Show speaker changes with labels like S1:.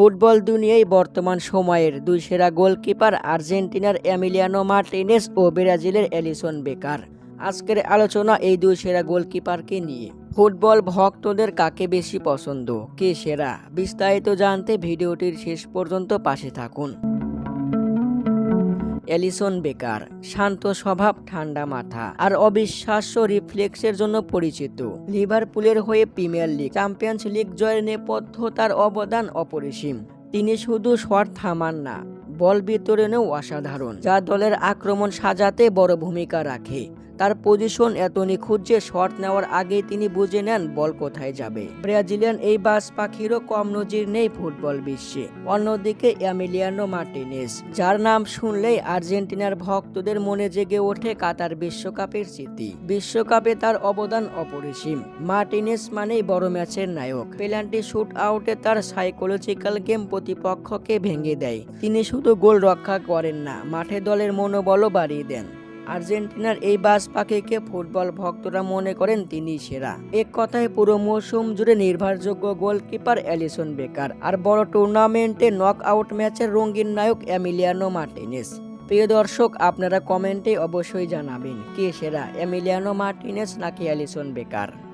S1: Football দুনিয়ায় বর্তমান সময়ের দুই সেরা গোলকিপার আর্জেন্টিনার এমিলিয়ানো মার্টিনেস ও ব্রাজিলের অ্যালিসন বেকার। আজকের আলোচনা এই দুই সেরা গোলকিপারকে নিয়ে। ফুটবল ভক্তদের কাকে বেশি পছন্দ? কে সেরা? বিস্তারিত জানতে ভিডিওটির শেষ পর্যন্ত পাশে থাকুন। এলিসন বেকার, শান্ত স্বভাব, ঠান্ডা মাথা আর অবিশ্বাস্য রিফ্লেক্সের জন্য পরিচিত। লিভারপুলের হয়ে প্রিমিয়ার লিগ, চ্যাম্পিয়ন্স লিগ জয়ের নেপথ্য তার অবদান অপরিসীম। তিনি শুধু শট থামান না, বল বিতরণেও অসাধারণ, যা দলের আক্রমণ সাজাতে বড় ভূমিকা রাখে। তার পজিশন এত নিখুঁত যে শট নেওয়ার আগেই তিনি বুঝে নেন বল কোথায় যাবে। ব্রাজিলিয়ান এই বাস পাখিরও কম নজির নেই ফুটবল বিশ্বে। অন্যদিকে এমিলিয়ানো মার্টিনেস, যার নাম শুনলেই আর্জেন্টিনার ভক্তদের মনে জেগে ওঠে কাতার বিশ্বকাপের স্মৃতি। বিশ্বকাপে তার অবদান অপরিসীম। মার্টিনেস মানেই বড় ম্যাচের নায়ক। পেনাল্টি শুট আউটে তার সাইকোলজিক্যাল গেম প্রতিপক্ষকে ভেঙে দেয়। তিনি শুধু গোল রক্ষা করেন না, মাঠে দলের মনোবলও বাড়িয়ে দেন। আর্জেন্টিনার এই বাস পাখিকে ফুটবল ভক্তরা মনে করেন তিনি সেরা। এক কথায় পুরো মৌসুম জুড়ে নির্ভরযোগ্য গোলকিপার অ্যালিসন বেকার। আর বড় টুর্নামেন্টে নক আউট ম্যাচের রঙিন নায়ক অ্যামিলিয়ানো মার্টিনেস। প্রিয় দর্শক, আপনারা কমেন্টে অবশ্যই জানাবেন, কে সেরা অ্যামিলিয়ানো মার্টিনেস নাকি অ্যালিসন বেকার?